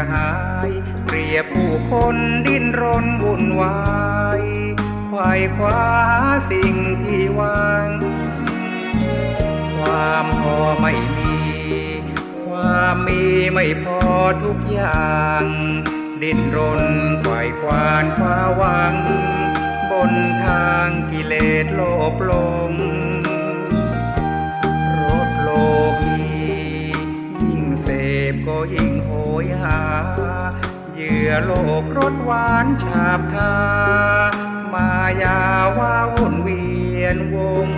ระหาย เปรียบผู้คนดิ้นรนวุ่นวายควายคว้าสิ่งที่หวางความพอไม่มี ความมีไม่พอทุกอย่าง ดิ้นรนไขว่ควานคว้าวัง บนทางกิเลสโลภลง พก็ยิ่งโหยหา เหยื่อโลกรสหวานฉาบทามายาว่าวุ่นเวียนวง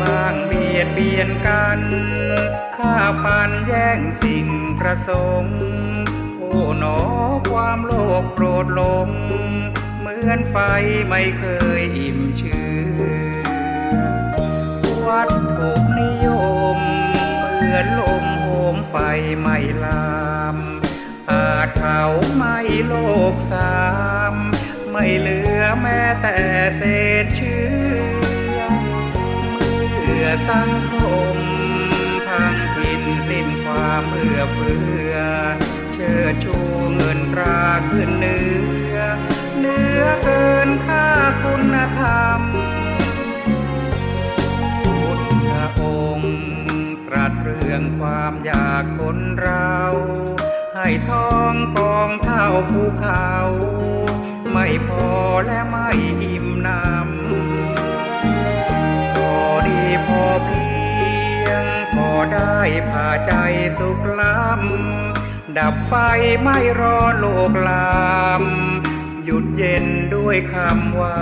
บางเบียดเบียนกันฆ่าฟันแย่งสิ่งประสงค์ โอ้หนอความโลภโกรธลง เหมือนไฟไม่เคยอิ่มชื่อวัตถุนิยมเหมือนลมโหมไฟไม่ลามอาจเผาไม่โลกสาม ไม่เหลือแม้แต่เศษเชื้อเมื่อสังคมพังพินสิ้นความเอื้อเฟื้อเชิดชูเงินตราขึ้นเนื้อเนื้อเกิน ควากคนเรา ให้ทองกองเท่าภูเขา ไม่พอและไม่อิ่มนำพอดีพอเพียง พอได้พาใจสุขล้ำดับไฟไม่รอโลกลาม หยุดเย็นด้วยคำว่า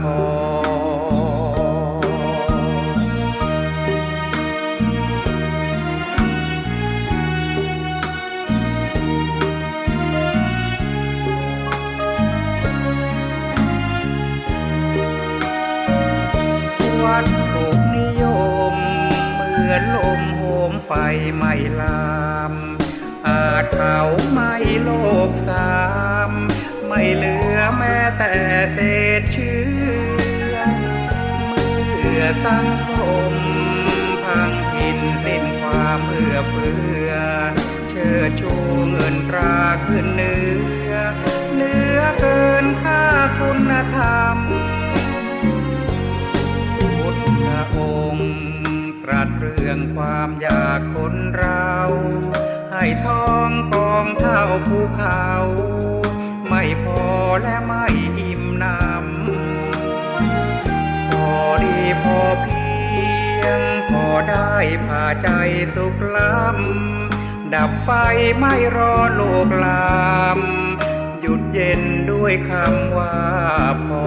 พอ วัตถุนิยม เหมือนลมโหมไฟไม่ลามอาจเผาไม่โลกสาม ไม่เหลือแม้แต่เศษเชื้อเมื่อสังคมพังพินสิ้นความเอื้อเฟื้อ เชิดชูเงินตราขึ้นเนื้อ เนื้อเกินค่าคุณธรรม รื่องความอยากคนเรา ให้ทองกองเท่าภูเขา ไม่พอและไม่อิ่มหนำพอดีพอเพียง พอได้พาใจสุขล้ำ ดับไฟไม่รอโลกลาม หยุดเย็นด้วยคำว่าพอ